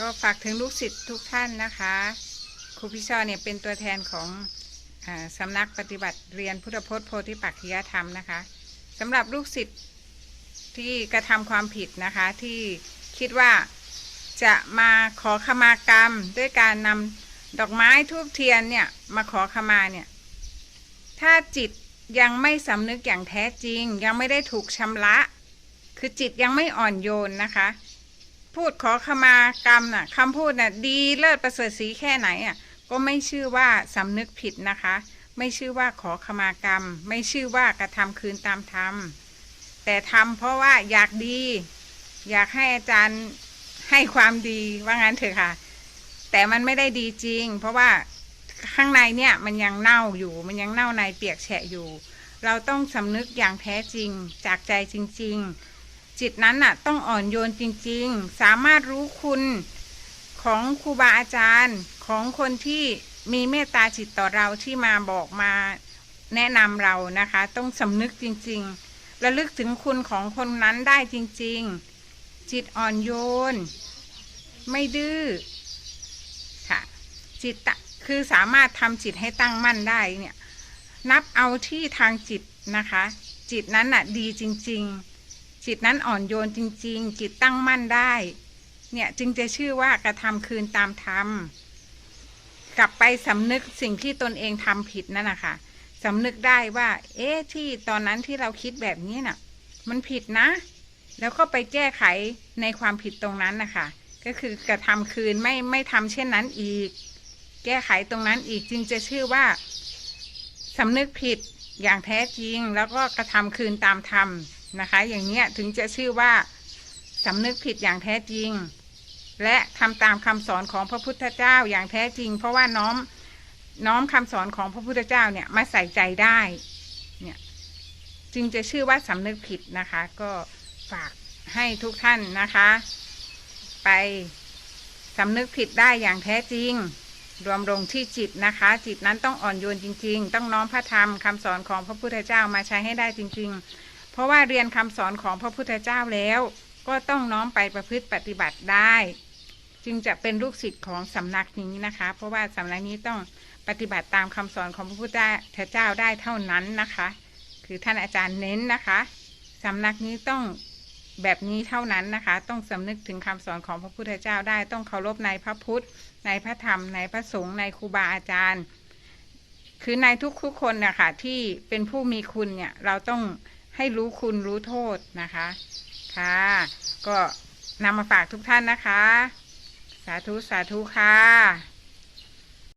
ก็ฝากถึงลูกศิษย์ทุกท่านนะคะ ครูพิชอเนี่ยเป็นตัวแทนของอสำนักปฏิบัติเรียนพุทธพจน์โพธิปักขิยธรรมนะคะสำหรับลูกศิษย์ที่กระทำความผิดนะคะที่คิดว่าจะมาขอขมากรรม ด้วยการนำดอกไม้ทูบเทียนเนี่ยมาขอขมาเนี่ยถ้าจิตยังไม่สำนึกอย่างแท้จริง ยังไม่ได้ถูกชำระ คือจิตยังไม่อ่อนโยนนะคะ พูดขอขมากรรมน่ะคำพูดน่ะดีเลิศประเสริฐสีแค่ไหนอะก็ไม่ชื่อว่าสำนึกผิดนะคะ ไม่ชื่อว่าขอขมากรรม ไม่ชื่อว่ากระทำคืนตามธรรมแต่ทำเพราะว่าอยากดี อยากให้อาจารย์ให้ความดีว่างั้นเถอะค่ะ แต่มันไม่ได้ดีจริง เพราะว่าข้างในเนี่ยมันยังเน่าอยู่ มันยังเน่าในเปียกแฉะอยู่ เราต้องสำนึกอย่างแท้จริงจากใจจริง ๆ จิตนั้นน่ะต้องอ่อนโยนจริงๆ สามารถรู้คุณของครูบาอาจารย์ของคนที่มีเมตตาจิตต่อเราที่มาบอกมาแนะนำเรานะคะ ต้องสำนึกจริงๆระลึกถึงคุณของคนนั้นได้จริงๆ จิตอ่อนโยน ไม่ดื้อค่ะ จิตคือสามารถทำจิตให้ตั้งมั่นได้เนี่ย นับเอาที่ทางจิตนะคะ จิตนั้นน่ะดีจริง ๆ จิตนั้นอ่อนโยนจริง ๆ จิตตั้งมั่นได้ เนี่ยจึงจะชื่อว่ากระทำคืนตามธรรมกลับไปสำนึกสิ่งที่ตนเองทำผิดนั่นนะคะสำนึกได้ว่า เอ๊ะที่ตอนนั้นที่เราคิดแบบนี้น่ะ มันผิดนะ แล้วก็ไปแก้ไขในความผิดตรงนั้นนะคะก็คือกระทำคืนไม่ไม่ทำเช่นนั้นอีก แก้ไขตรงนั้นอีกจึงจะชื่อว่าสำนึกผิดอย่างแท้จริง แล้วก็กระทำคืนตามธรรม นะคะ อย่างเนี้ยถึงจะชื่อว่าสำนึกผิดอย่างแท้จริง และทำตามคำสอนของพระพุทธเจ้าอย่างแท้จริง เพราะว่าน้อมน้อมคำสอนของพระพุทธเจ้าเนี่ยมาใส่ใจได้เนี่ยจึงจะชื่อว่าสำนึกผิดนะคะ ก็ฝากให้ทุกท่านนะคะ ไปสำนึกผิดได้อย่างแท้จริง รวมลงที่จิตนะคะ จิตนั้นต้องอ่อนโยนจริง ๆ ต้องน้อมพระธรรมคำสอนของพระพุทธเจ้ามาใช้ให้ได้จริง ๆ ราะว่าเรียนคำสอนของพระพุทธเจ้าแล้ว ก็ต้องน้อมไปประพฤติปฏิบัติได้ จึงจะเป็นลูกศิษย์ของสำนักนี้นะคะ เพราะว่าสำนักนี้ต้องปฏิบัติตามคำสอนของพระพุทธเจ้าได้เท่านั้นนะคะ คือท่านอาจารย์เน้นนะคะสำนักนี้ต้องแบบนี้เท่านั้นนะคะ ต้องสำนึกถึงคำสอนของพระพุทธเจ้าได้ ต้องเคารพในพระพุทธ ในพระธรรม ในพระสงฆ์ ในครูบาอาจารย์ คือในทุกๆคนนะคะที่เป็นผู้มีคุณเนี่ย เราต้อง ให้รู้คุณรู้โทษนะคะ ค่ะ ก็นำมาฝากทุกท่านนะคะ สาธุ สาธุค่ะ